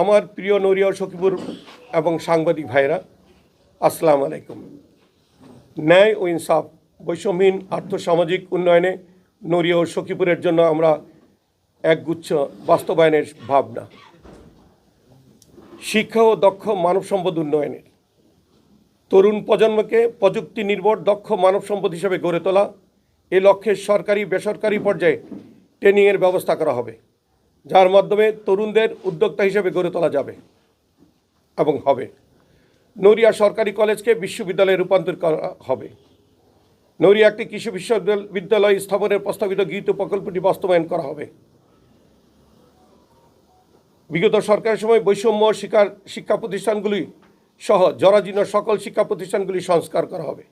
আমার প্রিয় নরিয়া সখীপুর এবং সাংবাদিক ভাইরা, আসসালামু আলাইকুম। ন্যায় ও ইনসাফ, বৈষম্যহীন আর্থসামাজিক উন্নয়নে নরিয়া ও সখীপুরের জন্য আমরা একগুচ্ছ বাস্তবায়নের ভাবনা। শিক্ষা ও দক্ষ মানব সম্পদ উন্নয়নের। তরুণ প্রজন্মকে প্রযুক্তি নির্ভর দক্ষ মানব সম্পদ হিসেবে গড়ে তোলা। এ লক্ষ্যে সরকারি বেসরকারি পর্যায়ে ট্রেনিংয়ের ব্যবস্থা করা হবে। যার মাধ্যমে তরুণদের উদ্যোক্তা হিসেবে গড়ে তোলা যাবে এবং হবে। নড়িয়া সরকারি কলেজকে বিশ্ববিদ্যালয়ে রূপান্তর করা হবে। নড়িয়া একটি কৃষি বিশ্ববিদ্যালয় স্থাপনের প্রস্তাবিত গৃহীত প্রকল্পটি বাস্তবায়ন করা হবে। বিগত সরকারের সময় বৈষম্য শিকার শিক্ষা প্রতিষ্ঠানগুলি সহ জরাজীর্ণ সকল শিক্ষা প্রতিষ্ঠানগুলি সংস্কার করা হবে।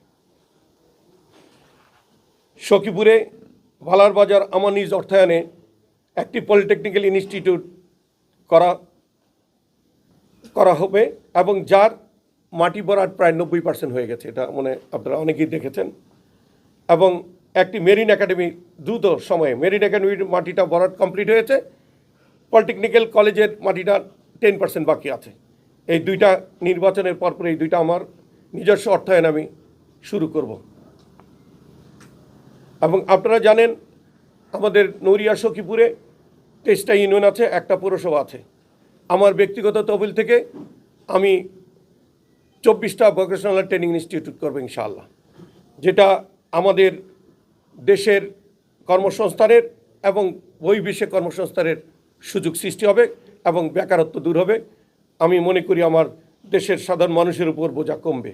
সখীপুরে ভালার বাজার আমার নিজ অর্থায়নে একটি পলিটেকনিক্যাল ইনস্টিটিউট করা করা হবে এবং যার মাটি বরাট প্রায় নব্বই পার্সেন্ট হয়ে গেছে, এটা মানে আপনারা অনেকেই দেখেছেন। এবং একটি মেরিন একাডেমি দ্রুত সময়ে, মেরিন একাডেমির মাটিটা বরাট কমপ্লিট হয়েছে, পলিটেকনিক্যাল কলেজের মাটিটা টেন পার্সেন্ট বাকি আছে। এই দুইটা নির্বাচনের পরপর এই দুইটা আমার নিজস্ব অর্থায়ন আমি শুরু করব। এবং আপনারা জানেন, আমাদের নড়িয়া সখীপুরে তেইশটা ইউনিয়ন আছে, একটা পৌরসভা আছে। আমার ব্যক্তিগত তহবিল থেকে আমি চব্বিশটা ভোকেশনাল ট্রেনিং ইনস্টিটিউট করব ইনশাআল্লাহ। যেটা আমাদের দেশের কর্মসংস্থানের এবং বহির্বিশ্বে কর্মসংস্থানের সুযোগ সৃষ্টি হবে এবং বেকারত্ব দূর হবে। আমি মনে করি আমার দেশের সাধারণ মানুষের উপর বোঝা কমবে।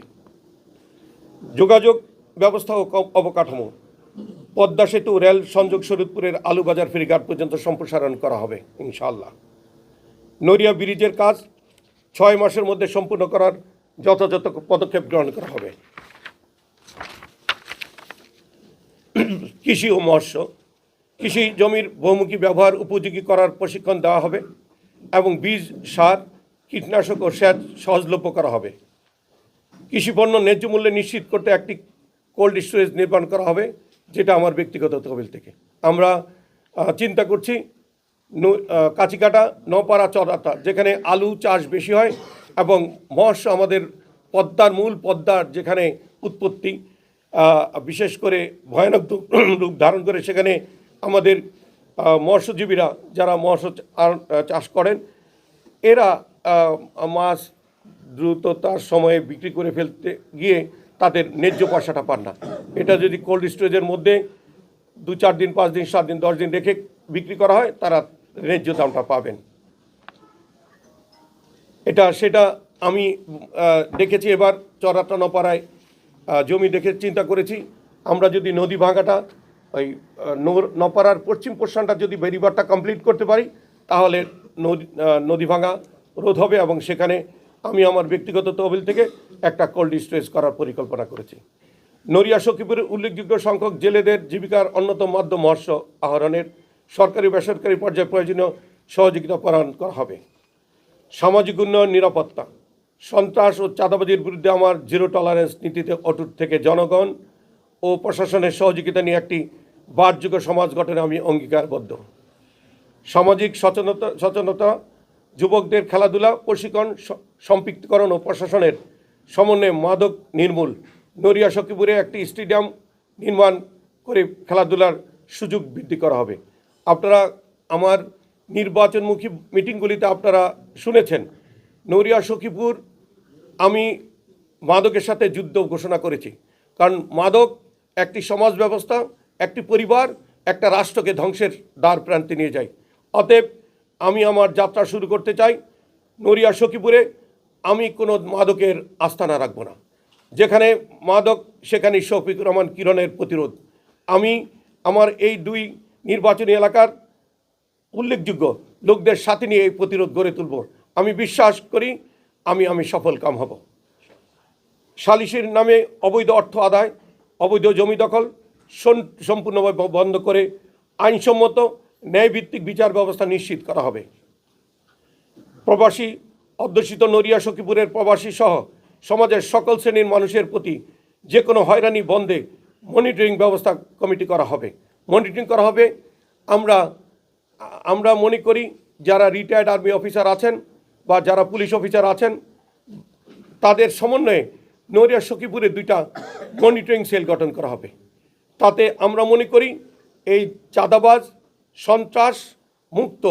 যোগাযোগ ব্যবস্থা ও অবকাঠামো। পদ্মা সেতু, রেল সংযোগ শরীদপুরের আলুবাজার ফেরিঘাট পর্যন্ত সম্প্রসারণ করা হবে ইনশাল্লাহ নড়িয়া ব্রিজের কাজ ছয় মাসের মধ্যে সম্পূর্ণ করার যথাযথ পদক্ষেপ গ্রহণ করা হবে। কৃষি ও মৎস্য, কৃষি জমির বহুমুখী ব্যবহার উপযোগী করার প্রশিক্ষণ দেওয়া হবে এবং বীজ, সার, কীটনাশক ও সেচ সহজলভ্য করা হবে। কৃষি পণ্য ন্যায্য মূল্যে নিশ্চিত করতে একটি কোল্ড স্টোরেজ নির্মাণ করা হবে। যেটা আমার ব্যক্তিগত তহবিল থেকে। আমরা চিন্তা করছি কাছিকাটা নপাড়া, চড়াটা, যেখানে আলু চাষ বেশি হয় এবং মৎস্য আমাদের পদ্মার মূল পদ্মার যেখানে উৎপত্তি বিশেষ করে ভয়ানক রূপ- ধারণ করে সেখানে আমাদের মৎস্যজীবীরা যারা মৎস্য চাষ করেন, এরা মাছ দ্রুততার সময়ে বিক্রি করে ফেলতে গিয়ে তাদের ন্যায্য পয়সাটা পান না। এটা যদি কোল্ড স্টোরেজের মধ্যে দু চার দিন, পাঁচ দিন, সাত দিন, দশ দিন রেখে বিক্রি করা হয়, তারা ন্যায্য দামটা পাবেন। এটা, সেটা আমি দেখেছি এবার চরাটা নপাড়ায় জমি দেখে চিন্তা করেছি। আমরা যদি নদী ভাঙাটা, ওই নপাড়ার পশ্চিম পোর্শনটা যদি বেরিবারটা কমপ্লিট করতে পারি, তাহলে নদী নদী ভাঙা রোধ হবে এবং সেখানে আমি আমার ব্যক্তিগত তহবিল থেকে একটা কোল্ড স্টোরেজ করার পরিকল্পনা করেছি। নড়িয়া সখীপুরের উল্লেখযোগ্য সংখ্যক জেলেদের জীবিকার অন্যতম মাধ্যম মৎস্য আহরণের সরকারি বেসরকারি পর্যায়ে প্রয়োজনীয় সহযোগিতা প্রদান করা হবে। সামাজিক উন্নয়ন, নিরাপত্তা। সন্ত্রাস ও চাঁদাবাজির বিরুদ্ধে আমার জিরো টলারেন্স নীতিতে অটুট থেকে জনগণ ও প্রশাসনের সহযোগিতা নিয়ে একটি বারযুগ সমাজ গঠনে আমি অঙ্গীকারবদ্ধ। সামাজিক সচেতনতা সচেতনতা যুবকদের খেলাধুলা, প্রশিক্ষণ সম্পৃক্তকরণ ও প্রশাসনের সমন্বয়ে মাদক নির্মূল। নড়িয়া সখীপুরে একটি স্টেডিয়াম নির্মাণ করে খেলাধুলার সুযোগ বৃদ্ধি করা হবে। আপনারা আমার নির্বাচনমুখী মিটিংগুলিতে আপনারা শুনেছেন। নড়িয়া সখীপুর আমি মাদকের সাথে যুদ্ধ ঘোষণা করেছি। কারণ মাদক একটি সমাজ ব্যবস্থা, একটি পরিবার, একটা রাষ্ট্রকে ধ্বংসের দ্বার প্রান্তে নিয়ে যায়। অতএব আমি আমার যাত্রা শুরু করতে চাই নড়িয়া সখীপুরে। আমি কোনো মাদকের আস্থানা রাখব না। যেখানে মাদক সেখানে শফিকুর রহমান কিরণের প্রতিরোধ। আমি আমার এই দুই নির্বাচনী এলাকার উল্লেখযোগ্য লোকদের সাথে নিয়ে এই প্রতিরোধ গড়ে তুলব। আমি বিশ্বাস করি আমি আমি সফল কাম হব। সালিসের নামে অবৈধ অর্থ আদায়, অবৈধ জমি দখল সম্পূর্ণভাবে বন্ধ করে আইনসম্মত ন্যায়ভিত্তিক বিচার ব্যবস্থা নিশ্চিত করা হবে। প্রবাসী অধ্যুষিত নড়িয়া, সখীপুরের প্রবাসী সহ সমাজের সকল শ্রেণির মানুষের প্রতি যে কোনো হয়রানি বন্ধে মনিটরিং ব্যবস্থা কমিটি করা হবে। মনিটরিং করা হবে। আমরা আমরা মনে করি যারা রিটায়ার্ড আর্মি অফিসার আছেন বা যারা পুলিশ অফিসার আছেন, তাদের সমন্বয়ে নড়িয়া, সখীপুরে দুইটা মনিটরিং সেল গঠন করা হবে। তাতে আমরা মনে করি এই চাঁদাবাজ সন্ত্রাস মুক্ত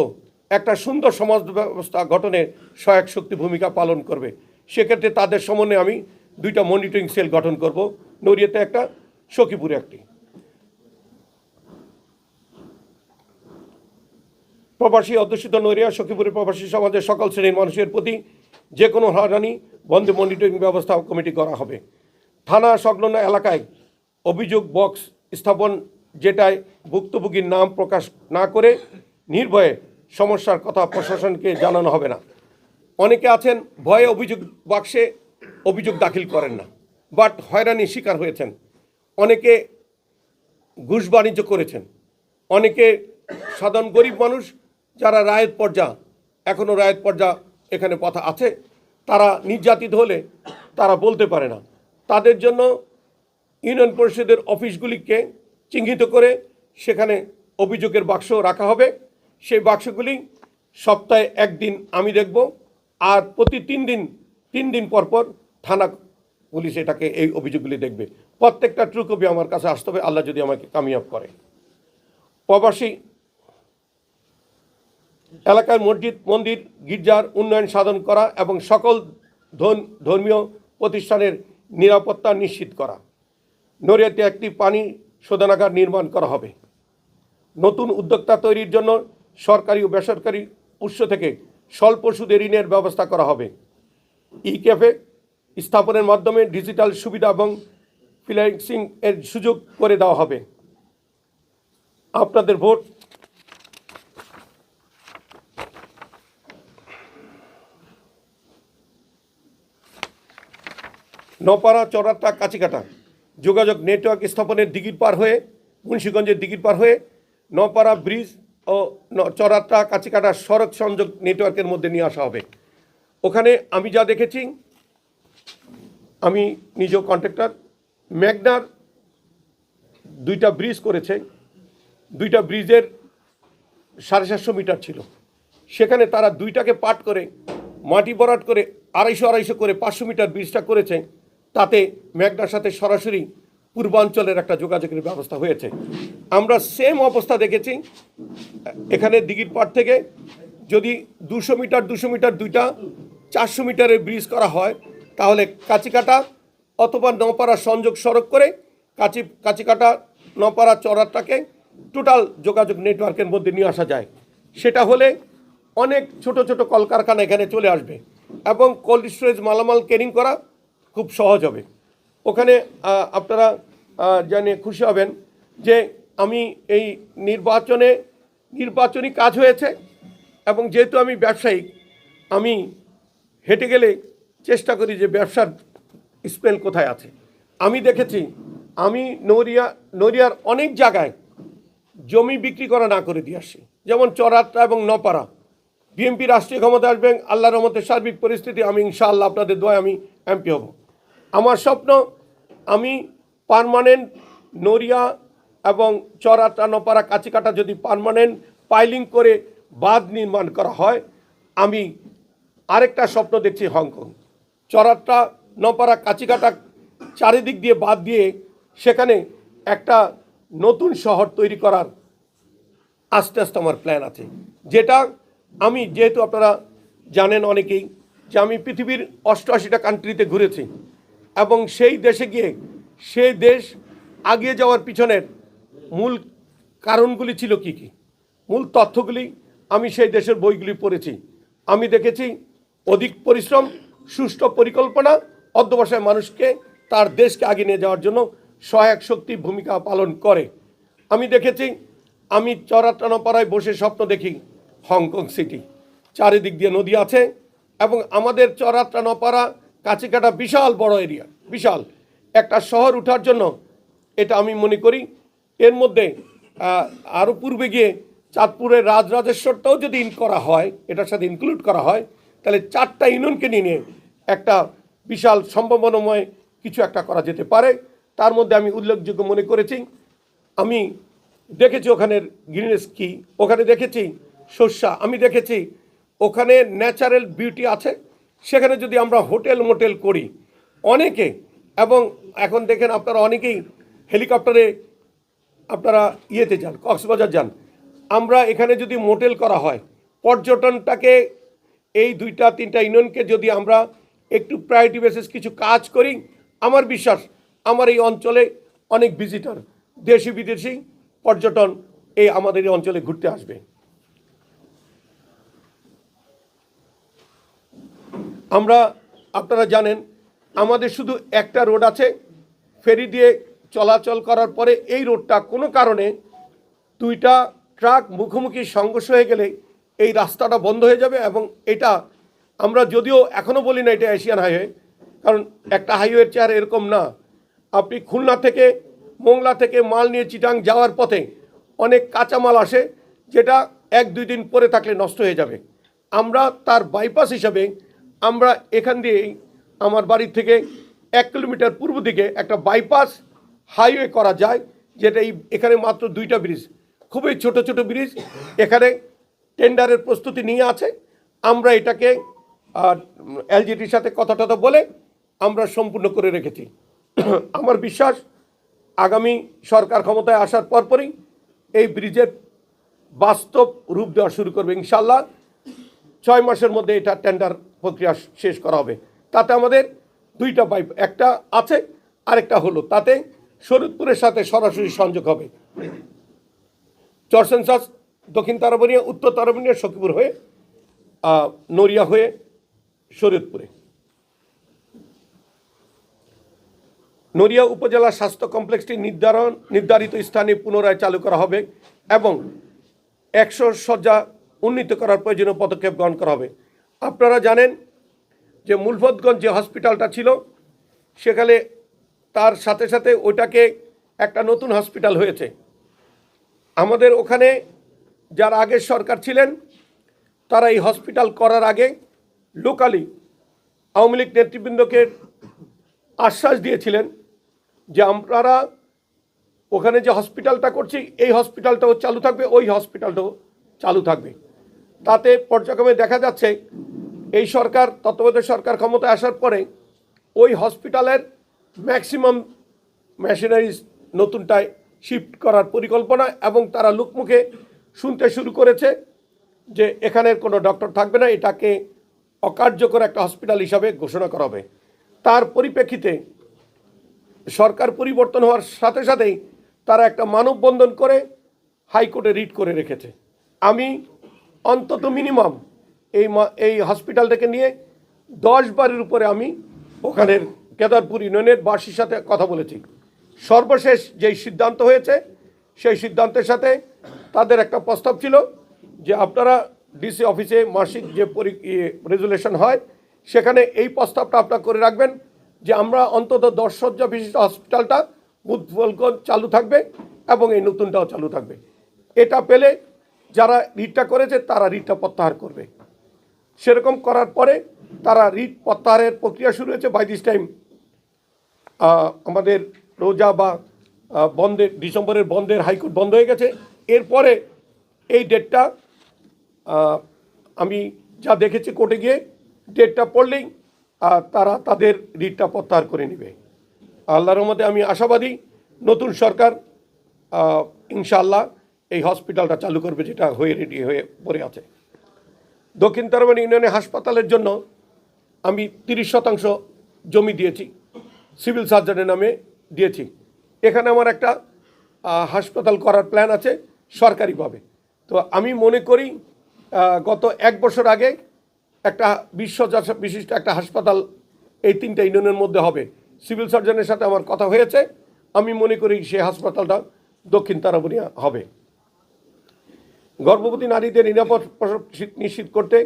একটা সুন্দর সমাজ ব্যবস্থা গঠনে সহায়ক শক্তি ভূমিকা পালন করবে। সেক্ষেত্রে তাদের সমন্বয়ে আমি দুইটা মনিটরিং সেল গঠন করব। নড়িয়াতে একটা, সখীপুরে একটি। প্রবাসী অধ্যুষিত নড়িয়া, সখীপুরের প্রবাসী সমাজের সকল শ্রেণির মানুষের প্রতি যে কোনো হয়রানি বন্ধে মনিটরিং ব্যবস্থা কমিটি করা হবে। থানা সংলগ্ন এলাকায় অভিযোগ বক্স স্থাপন যেটায় ভুক্তভোগীর নাম প্রকাশ না করে নির্ভয়ে সমস্যার কথা প্রশাসনকে জানানো হবে না। অনেকে আছেন, ভয়ে অভিযোগ বাক্সে অভিযোগ দাখিল করেন না, বাট হয়রানির শিকার হয়েছেন। অনেকে ঘুষ বাণিজ্য করেছেন। অনেকে সাধারণ গরিব মানুষ যারা রায়ের পর্যা এখনও রায়ের পর্যা এখানে কথা আছে, তারা নির্যাতিত হলে তারা বলতে পারে না। তাদের জন্য ইউনিয়ন পরিষদের অফিসগুলিকে চিহ্নিত করে সেখানে অভিযোগের বাক্স রাখা হবে। সেই বাক্সগুলি সপ্তাহে একদিন আমি দেখব আর প্রতি তিন দিন তিন দিন পর পর থানা পুলিশ এটাকে, এই অভিযোগগুলি দেখবে। প্রত্যেকটা ট্রু কপি আমার কাছে আসতে হবে, আল্লাহ যদি আমাকে কামিয়াব করে। প্রবাসী এলাকার মসজিদ, মন্দির, গির্জার উন্নয়ন সাধন করা এবং সকল ধন- ধর্মীয় প্রতিষ্ঠানের নিরাপত্তা নিশ্চিত করা। নড়িয়াতে একটি পানি শোধনাগার নির্মাণ করা হবে। নতুন উদ্যোক্তা তৈরির জন্য সরকারি ও বেসরকারি উৎস থেকে স্বল্প সুদে ঋণের ব্যবস্থা করা হবে। ই ক্যাফে স্থাপনের মাধ্যমে ডিজিটাল সুবিধা এবং ফ্রিল্যান্সিং এর সুযোগ করে দেওয়া হবে। আপনাদের ভোট। নপাড়া চড়াটা কাছিকাটা যোগাযোগ নেটওয়ার্ক স্থাপনের দিঘির পার হয়ে, মুন্সীগঞ্জের দিঘির পার হয়ে নপাড়া ব্রিজ ও চড়াটা কাছিকাটা সড়ক সংযোগ নেটওয়ার্কের মধ্যে নিয়ে আসা হবে। ওখানে আমি যা দেখেছি, আমি নিজেও কন্ট্রাক্টর। ম্যাগনার দুইটা ব্রিজ করেছে। দুইটা ব্রিজের সাড়ে সাতশো মিটার ছিল। সেখানে তারা দুইটাকে পাট করে, মাটি বরাট করে, আড়াইশো আড়াইশো করে পাঁচশো মিটার ব্রিজটা করেছে। তাতে মেঘনার সাথে সরাসরি পূর্বাঞ্চলের একটা যোগাযোগের ব্যবস্থা হয়েছে। আমরা সেম অবস্থা দেখেছি, এখানে দিঘির পাড় থেকে যদি দুশো মিটার দুশো মিটার দুইটা, চারশো মিটারের ব্রিজ করা হয়, তাহলে কাচিকাটা অথবা নপাড়া সংযোগ সড়ক করে কাচি, কাচিকাটা, নপাড়া চড়াটাকে টোটাল যোগাযোগ নেটওয়ার্কের মধ্যে নিয়ে আসা যায়। সেটা হলে অনেক ছোট ছোট কলকারখানা এখানে চলে আসবে এবং কোল্ড স্টোরেজ মালামাল ক্যারিং করা খুব সহজ হবে। ওখানে আপনারা জানে খুশি হবেন যে আমি এই নির্বাচনে নির্বাচনী কাজ হয়েছে এবং যেহেতু আমি ব্যবসায়িক, আমি হেঁটে গেলে চেষ্টা করি যে ব্যবসার স্পেল কোথায় আছে। আমি দেখেছি, আমি নড়িয়া, নড়িয়ার অনেক জায়গায় জমি বিক্রি করা না করে দিয়ে আসি। যেমন চরাত্রা এবং নপাড়া। বিএনপি রাষ্ট্রীয় ক্ষমতা আসবেন, আল্লাহর রহমতের সার্বিক পরিস্থিতি, আমি ইনশাআল্লাহ আপনাদের দোয়া আমি এমপি হব। আমার স্বপ্ন, আমি পার্মানেন্ট নড়িয়া এবং চরাটা নপাড়া কাছিকাটা যদি পারমানেন্ট পাইলিং করে বাঁধ নির্মাণ করা হয়, আমি আরেকটা স্বপ্ন দেখছি হংকং। চরাটা নপাড়া কাছিকাটা চারিদিক দিয়ে বাদ দিয়ে সেখানে একটা নতুন শহর তৈরি করার আস্তে আস্তে আমার প্ল্যান আছে। যেটা আমি, যেহেতু আপনারা জানেন অনেকেই, যে আমি পৃথিবীর অষ্টআশিটা কান্ট্রিতে ঘুরেছি। এবং সেই দেশে গিয়ে সেই দেশ আগিয়ে যাওয়ার পিছনের মূল কারণগুলি ছিল কি কি? মূল তথ্যগুলি আমি সেই দেশের বইগুলি পড়েছি। আমি দেখেছি অধিক পরিশ্রম, সুষ্ঠু পরিকল্পনা, অধ্যবসায় মানুষকে তার দেশকে আগিয়ে নিয়ে যাওয়ার জন্য সহায়ক শক্তি ভূমিকা পালন করে। আমি দেখেছি, আমি চরাটানাপাড়ায় বসে স্বপ্ন দেখি হংকং সিটি। চারিদিক দিয়ে নদী আছে এবং আমাদের চরাটানাপাড়া কাছিকাটা বিশাল বড় এরিয়া, বিশাল। একটা শহর ওঠার জন্য এটা আমি মনে করি। এর মধ্যে আরও পূর্বে গিয়ে চাঁদপুরের রাজরাজেশ্বরটাও যদি ইন করা হয়, এটার সাথে ইনক্লুড করা হয়, তাহলে চারটা ইউনিয়নকে নিয়ে একটা বিশাল সম্ভাবনাময় কিছু একটা করা যেতে পারে। তার মধ্যে আমি উল্লেখযোগ্য মনে করেছি, আমি দেখেছি ওখানের গ্রিনেস কি, ওখানে দেখেছি শস্যা আমি দেখেছি ওখানে ন্যাচারাল বিউটি আছে। সেখানে যদি আমরা হোটেল মোটেল করি, অনেকে, এবং এখন দেখেন আপনারা অনেকেই হেলিকপ্টারে আপনারা ইয়েতে যান, কক্সবাজার যান, আমরা এখানে যদি মোটেল করা হয়, পর্যটনটাকে এই দুইটা, তিনটা ইউনিয়নকে যদি আমরা একটু প্রায়োরিটি বেসিস কিছু কাজ করি, আমার বিশ্বাস আমার এই অঞ্চলে অনেক ভিজিটর দেশি বিদেশি পর্যটন এই আমাদের এই অঞ্চলে ঘুরতে আসবে। আমরা, আপনারা জানেন, আমাদের শুধু একটা রোড আছে, ফেরি দিয়ে চলাচল করার পরে এই রোডটা কোনো কারণে দুইটা ট্রাক মুখোমুখি সংঘর্ষ হয়ে গেলে এই রাস্তাটা বন্ধ হয়ে যাবে এবং এটা আমরা যদিও এখনও বলি না এটা এশিয়ান হাইওয়ে, কারণ একটা হাইওয়ের চেয়ার এরকম না। আপনি খুলনা থেকে মোংলা থেকে মাল নিয়ে চিটাং যাওয়ার পথে অনেক কাঁচামাল আসে, যেটা এক দুই দিন পরে থাকলে নষ্ট হয়ে যাবে। আমরা তার বাইপাস হিসাবে আমরা এখান দিয়েই আমার বাড়ির থেকে এক কিলোমিটার পূর্ব দিকে একটা বাইপাস হাইওয়ে করা যায়, যেটা এই এখানে মাত্র দুইটা ব্রিজ। খুবই ছোট ছোট ব্রিজ। এখানে টেন্ডারের প্রস্তুতি নিয়ে আছে। আমরা এটাকে এলজিটির সাথে কথা টথা বলে আমরা সম্পূর্ণ করে রেখেছি। আমার বিশ্বাস, আগামী সরকার ক্ষমতায় আসার পরপরই এই ব্রিজের বাস্তব রূপ দেওয়া শুরু করবে ইনশাল্লাহ ছয় মাসের মধ্যে এটা টেন্ডার প্রক্রিয়া শেষ করা হবে। তাতে আমাদের দুইটা পাইপ একটা আছে, আরেকটা হলো। তাতে শরীদপুরের সাথে সরাসরি সংযোগ হবে। চরসেন্সাস দক্ষিণ তারাবনিয়া উত্তর তারাবনিয়া সখীপুর হয়ে নড়িয়া হয়ে শরীয়তপুরে নড়িয়া উপজেলা স্বাস্থ্য কমপ্লেক্সটি নির্ধারণ, নির্ধারিত স্থানে পুনরায় চালু করা হবে এবং একশো শয্যা উন্নীত করার প্রয়োজনীয় পদক্ষেপ গ্রহণ করা হবে। আপনারা জানেন যে মুলফতগঞ্জ যে হসপিটালটা ছিল, সেখানে তার সাথে সাথে ওইটাকে একটা নতুন হসপিটাল হয়েছে। আমাদের ওখানে যারা আগের সরকার ছিলেন, তারা এই হসপিটাল করার আগে লোকালি আওয়ামী লীগ নেতৃবৃন্দকে আশ্বাস দিয়েছিলেন যে আপনারা ওখানে যে হসপিটালটা করছি, এই হসপিটালটাও চালু থাকবে, ওই হসপিটালটাও চালু থাকবে। তাতে পর্যায়ক্রমে দেখা যাচ্ছে এই সরকার, তত্ত্বাবধায়ক সরকার ক্ষমতায় আসার পরে ওই হসপিটালের ম্যাক্সিমাম মেশিনারিজ নতুনটায় শিফট করার পরিকল্পনা এবং তারা লোকমুখে শুনতে শুরু করেছে যে এখানের কোনো ডক্টর থাকবে না, এটাকে অকার্যকর একটা হসপিটাল হিসাবে ঘোষণা করা হবে। তার পরিপ্রেক্ষিতে সরকার পরিবর্তন হওয়ার সাথে সাথেই তারা একটা মানববন্ধন করে হাইকোর্টে রিট করে রেখেছে। আমি অন্তত মিনিমাম এই এই হসপিটালটাকে নিয়ে দশ বারের উপরে আমি ওখানের কেদারপুর ইউনিয়নের বাসীর সাথে কথা বলেছি। সর্বশেষ যেই সিদ্ধান্ত হয়েছে, সেই সিদ্ধান্তের সাথে তাদের একটা প্রস্তাব ছিল যে আপনারা ডিসি অফিসে মাসিক যে পরি রেজুলেশন হয়, সেখানে এই প্রস্তাবটা আপনারা করে রাখবেন যে আমরা অন্তত দশ শয্যা বিশিষ্ট হসপিটালটা বুধবলগঞ্জ চালু থাকবে এবং এই নতুনটাও চালু থাকবে। এটা পেলে যারা রিটটা করেছে তারা রিটটা প্রত্যাহার করবে। সেরকম করার পরে তারা রিট প্রত্যাহারের প্রক্রিয়া শুরু হয়েছে বাই দিস টাইম আমাদের রোজা বা বন্ধের ডিসেম্বরের বন্ধের হাইকোর্ট বন্ধ হয়ে গেছে। এরপরে এই ডেটটা আমি যা দেখেছি কোর্টে গিয়ে ডেটটা পড়লেই তারা তাদের রিটটা প্রত্যাহার করে নেবে। আল্লাহর মধ্যে আমি আশাবাদী নতুন সরকার আহ, ইনশাআল্লাহ এই হসপিটালটা চালু করবে যেটা হয়ে রেডি হয়ে পড়ে আছে। দক্ষিণ তারবানি ইউনিয়নে হাসপাতালের জন্য আমি তিরিশ শতাংশ জমি দিয়েছি, সিভিল সার্জনের নামে দিয়েছি। এখানে আমার একটা হাসপাতাল করার প্ল্যান আছে সরকারিভাবে। তো আমি মনে করি গত এক বছর আগে একটা বিশ্ব বিশিষ্ট একটা হাসপাতাল এই তিনটা ইউনিয়নের মধ্যে হবে। সিভিল সার্জনের সাথে আমার কথা হয়েছে, আমি মনে করি সেই হাসপাতালটা দক্ষিণ তারাবনিয়া হবে। গর্ভবতী নারীদের নিরাপদ নিশ্চিত করতে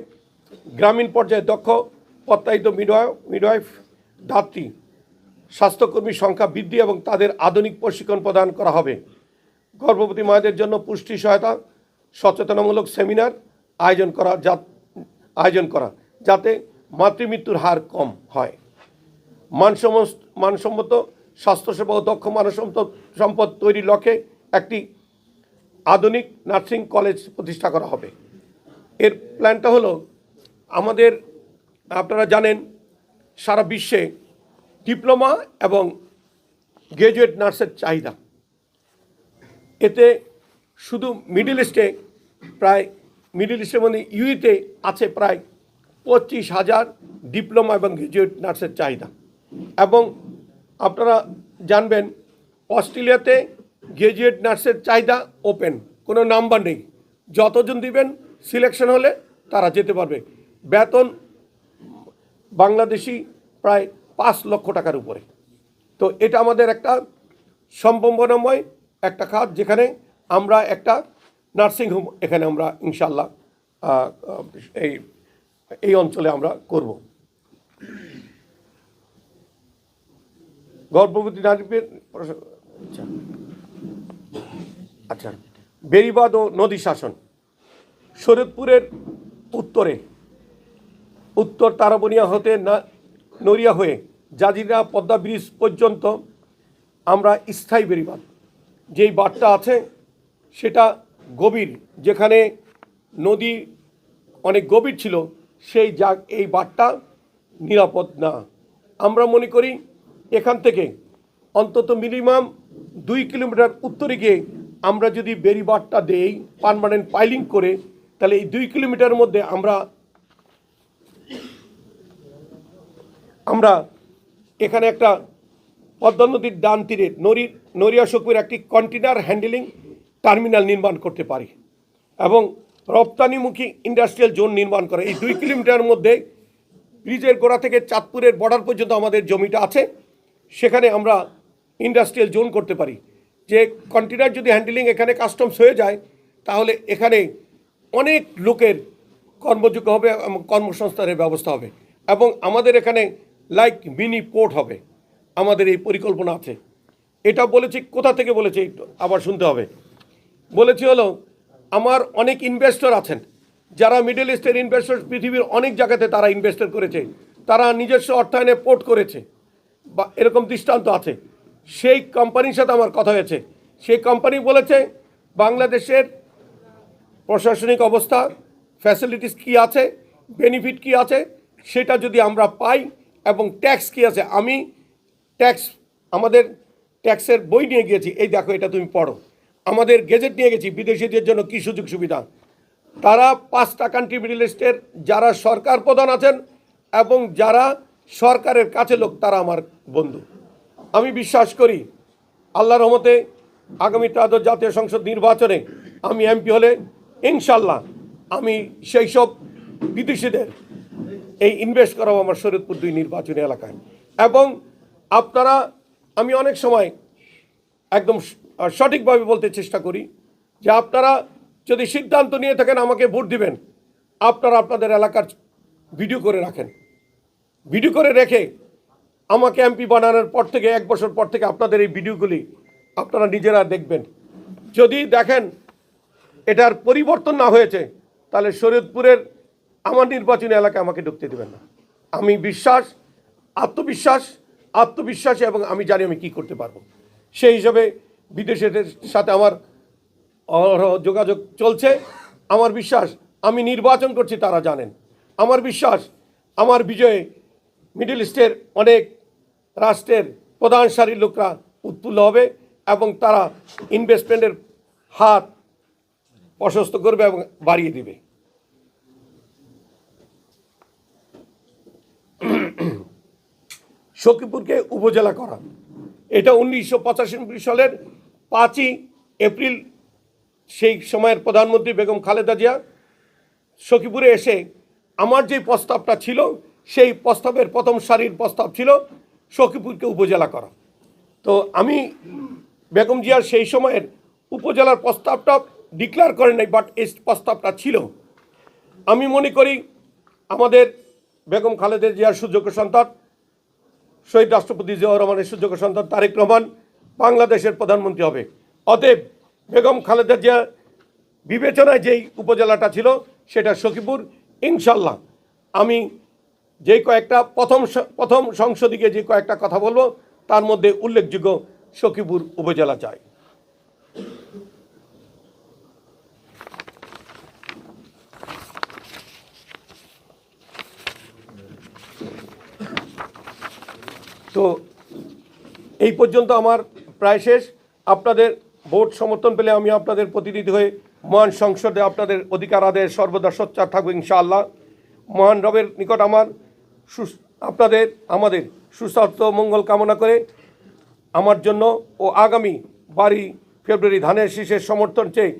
গ্রামীণ পর্যায়ে দক্ষ, প্রত্যায়িত মিডওয়াইফ ধাত্রী স্বাস্থ্যকর্মীর সংখ্যা বৃদ্ধি এবং তাদের আধুনিক প্রশিক্ষণ প্রদান করা হবে। গর্ভবতী মায়েদের জন্য পুষ্টি সহায়তা, সচেতনামূলক সেমিনার আয়োজন করা যা আয়োজন করা, যাতে মাতৃমৃত্যুর হার কম হয়। মানসম্মত মানসম্মত স্বাস্থ্যসেবা ও দক্ষ মানসম্মত সম্পদ তৈরির লক্ষ্যে একটি আধুনিক নার্সিং কলেজ প্রতিষ্ঠা করা হবে। এর প্ল্যানটা হলো, আমাদের, আপনারা জানেন, সারা বিশ্বে ডিপ্লোমা এবং গ্রাজুয়েট নার্সের চাহিদা। এতে শুধু মিডিল ইস্টে প্রায় মিডিল ইস্টের মধ্যে ইউইতে আছে প্রায় পঁচিশ হাজার ডিপ্লোমা এবং গ্রাজুয়েট নার্সের চাহিদা। এবং আপনারা জানবেন, অস্ট্রেলিয়াতে গ্রাজুয়েট নার্সের চাহিদা ওপেন, কোনো নাম্বার নেই। যতজন দিবেন, সিলেকশন হলে তারা যেতে পারবে। বেতন বাংলাদেশি প্রায় পাঁচ লক্ষ টাকার উপরে। তো এটা আমাদের একটা সম্ভাবনাময় একটা খাত, যেখানে আমরা একটা নার্সিংহোম এখানে আমরা ইনশাল্লাহ এই এই অঞ্চলে আমরা করব। গর্ভবতী নারীদের আচ্ছা আচ্ছা বেড়িবাদ ও নদী শাসন। শরৎপুরের উত্তরে, উত্তর তারাবনিয়া হতে নড়িয়া হয়ে জাজিরা পদ্মা ব্রিজ পর্যন্ত আমরা স্থায়ী বেরিবাদ। যেই বাঁধটা আছে, সেটা গভীর, যেখানে নদী অনেক গভীর ছিল, সেই যা এই বাঁধটা নিরাপদ না। আমরা মনে করি, এখান থেকে অন্তত মিনিমাম দুই কিলোমিটার উত্তরে গিয়ে আমরা যদি বেড়িবাঁধটা দেই পারমানেন্ট পাইলিং করে, তাহলে এই দুই কিলোমিটারের মধ্যে আমরা আমরা এখানে একটা পদ্মা নদীর ডান তীরে নরি নরিয়া শকুর একটি কন্টেনার হ্যান্ডেলিং টার্মিনাল নির্মাণ করতে পারি এবং রপ্তানিমুখী ইন্ডাস্ট্রিয়াল জোন নির্মাণ করে। এই দুই কিলোমিটারের মধ্যে ব্রিজের গোড়া থেকে চাঁদপুরের বর্ডার পর্যন্ত আমাদের জমিটা আছে। সেখানে আমরা ইন্ডাস্ট্রিয়াল জোন করতে পারি। যে কন্টেনার যদি হ্যান্ডেলিং এখানে কাস্টমস হয়ে যায়, তাহলে এখানে অনেক লোকের কর্মযোগ্য হবে এবং কর্মসংস্থানের ব্যবস্থা হবে এবং আমাদের এখানে লাইক মিনি পোর্ট হবে। আমাদের এই পরিকল্পনা আছে। এটা বলেছি, কোথা থেকে বলেছি আবার শুনতে হবে। বলেছি হলো, আমার অনেক ইনভেস্টর আছেন। যারা মিডল ইস্টের ইনভেস্টর পৃথিবীর অনেক জায়গাতে তারা ইনভেস্টর করেছে। তারা নিজস্ব অর্থায়নে পোর্ট করেছে। বা এরকম দৃষ্টান্ত আছে। সেই কোম্পানির সাথে আমার কথা হয়েছে। সেই কোম্পানি বলেছে, বাংলাদেশের প্রশাসনিক অবস্থা ফ্যাসিলিটিস কি আছে বেনিফিট কি আছে, সেটা যদি আমরা পাই এবং ট্যাক্স কি আছে, আমি ট্যাক্স আমাদের ট্যাক্সের বই নিয়ে গিয়েছি। এই দেখো, এটা তুমি পড়ো। আমাদের গেজেট নিয়ে গেছি, বিদেশিদের জন্য কী সুযোগ সুবিধা? তারা পাঁচটা কান্ট্রি মিডল ইস্টের যারা সরকার প্রধান আছেন এবং যারা সরকারের কাছে লোক, তারা আমার বন্ধু। আমি বিশ্বাস করি আল্লাহ রহমতে আগামী ত্রাদশ জাতীয় সংসদ নির্বাচনে আমি এমপি হলে ইনশাল্লাহ আমি সেই সব বিদেশিদের এই ইনভেস্ট করাবো আমার শরীরপুর দুই নির্বাচনী এলাকায়। এবং আপনারা, আমি অনেক সময় একদম সঠিকভাবে বলতে চেষ্টা করি যে আপনারা যদি সিদ্ধান্ত নিয়ে থাকেন, আমাকে ভোট দিবেন, আপনারা আপনাদের এলাকার ভিডিও করে রাখেন। ভিডিও করে রেখে আমাকে এমপি বানানোর পর থেকে, এক বছর পর থেকে আপনাদের এই ভিডিওগুলি আপনারা নিজেরা দেখবেন। যদি দেখেন এটার পরিবর্তন না হয়েছে, তাহলে শরীয়তপুরের আমার নির্বাচনী এলাকায় আমাকে ঢুকতে দেবেন না। আমি বিশ্বাস, আত্মবিশ্বাস, আত্মবিশ্বাসী এবং আমি জানি আমি কি করতে পারব। সেই হিসাবে বিদেশিদের সাথে আমার যোগাযোগ চলছে। আমার বিশ্বাস, আমি নির্বাচন করছি, তারা জানেন। আমার বিশ্বাস, আমার বিজয়ে মিডল ইস্টের অনেক রাষ্ট্রের প্রধান সারির লোকরা উৎফুল্ল হবে এবং তারা ইনভেস্টমেন্টের হাত প্রশস্ত করবে এবং বাড়িয়ে দিবে। সখীপুরকে উপজেলা করা। এটা উনিশশো পঁচাশি সালের পাঁচই এপ্রিল, সেই সময়ের প্রধানমন্ত্রী বেগম খালেদা জিয়া সখীপুরে এসে আমার যে প্রস্তাবটা ছিল, সেই প্রস্তাবের প্রথম সারির প্রস্তাব ছিল সখীপুরকে উপজেলা করা। তো আমি বেগম জিয়ার সেই সময়ের উপজেলার প্রস্তাবটা ডিক্লেয়ার করে নাই বাট এই প্রস্তাবটা ছিল। আমি মনে করি আমাদের বেগম খালেদা জিয়ার সুযোগ্য সন্তান, শহীদ রাষ্ট্রপতি জিয়াউর রহমানের সুযোগ্য সন্তান তারেক রহমান বাংলাদেশের প্রধানমন্ত্রী হবে। অতএব বেগম খালেদা জিয়া বিবেচনায় যেই উপজেলাটা ছিল, সেটা সখীপুর। ইনশাল্লাহ আমি যে কয়েকটা প্রথম প্রথম সংসদিকে যে কয়েকটা কথা বলব, তার মধ্যে উল্লেখযোগ্য সখীপুর উপজেলা চাই। তো এই পর্যন্ত আমার প্রায় শেষ। আপনাদের ভোট সমর্থন পেলে আমি আপনাদের প্রতিনিধি হয়ে মহান সংসদে আপনাদের অধিকার আদেশ সর্বদা সোচ্চার থাকব ইনশাআল্লাহ। মহান রবের নিকট আমার আপনাদের, আমাদের সুস্বাস্থ্য মঙ্গল কামনা করে আমার জন্য ও আগামী বাড়ি ফেব্রুয়ারি ধানের শীষের সমর্থন চেয়ে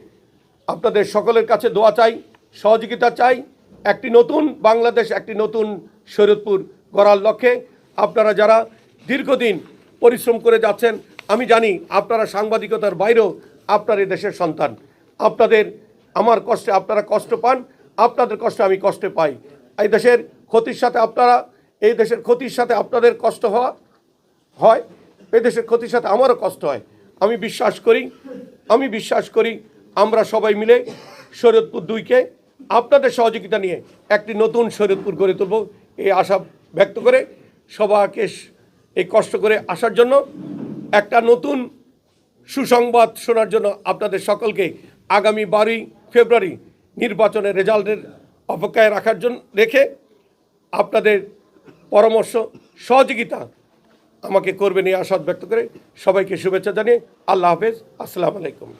আপনাদের সকলের কাছে দোয়া চাই, সহযোগিতা চাই। একটি নতুন বাংলাদেশ, একটি নতুন শরীয়তপুর গড়ার লক্ষ্যে আপনারা যারা দীর্ঘদিন পরিশ্রম করে যাচ্ছেন, আমি জানি আপনারা সাংবাদিকতার বাইরেও আপনার এই দেশের সন্তান। আপনাদের, আমার কষ্টে আপনারা কষ্ট পান, আপনাদের কষ্টে আমি কষ্টে পাই। এই দেশের ক্ষতির সাথে আপনারা, এই দেশের ক্ষতির সাথে আপনাদের কষ্ট হওয়া হয়, এই দেশের ক্ষতির সাথে আমারও কষ্ট হয়। আমি বিশ্বাস করি, আমি বিশ্বাস করি আমরা সবাই মিলে শরীয়তপুর দুইকে আপনাদের সহযোগিতা নিয়ে একটি নতুন শরীয়তপুর গড়ে তুলব এই আশা ব্যক্ত করে সবাইকে স- এই কষ্ট করে আসার জন্য একটা নতুন সুসংবাদ শোনার জন্য আপনাদের সকলকে আগামী বারোই ফেব্রুয়ারি নির্বাচনের রেজাল্টের অপেক্ষায় রাখার জন্য রেখে আপনাদের পরামর্শ, সহযোগিতা আমাকে করবেন এই আশাদ ব্যক্ত করে সবাইকে শুভেচ্ছা জানিয়ে আল্লাহ হাফেজ। আসসালামু আলাইকুম।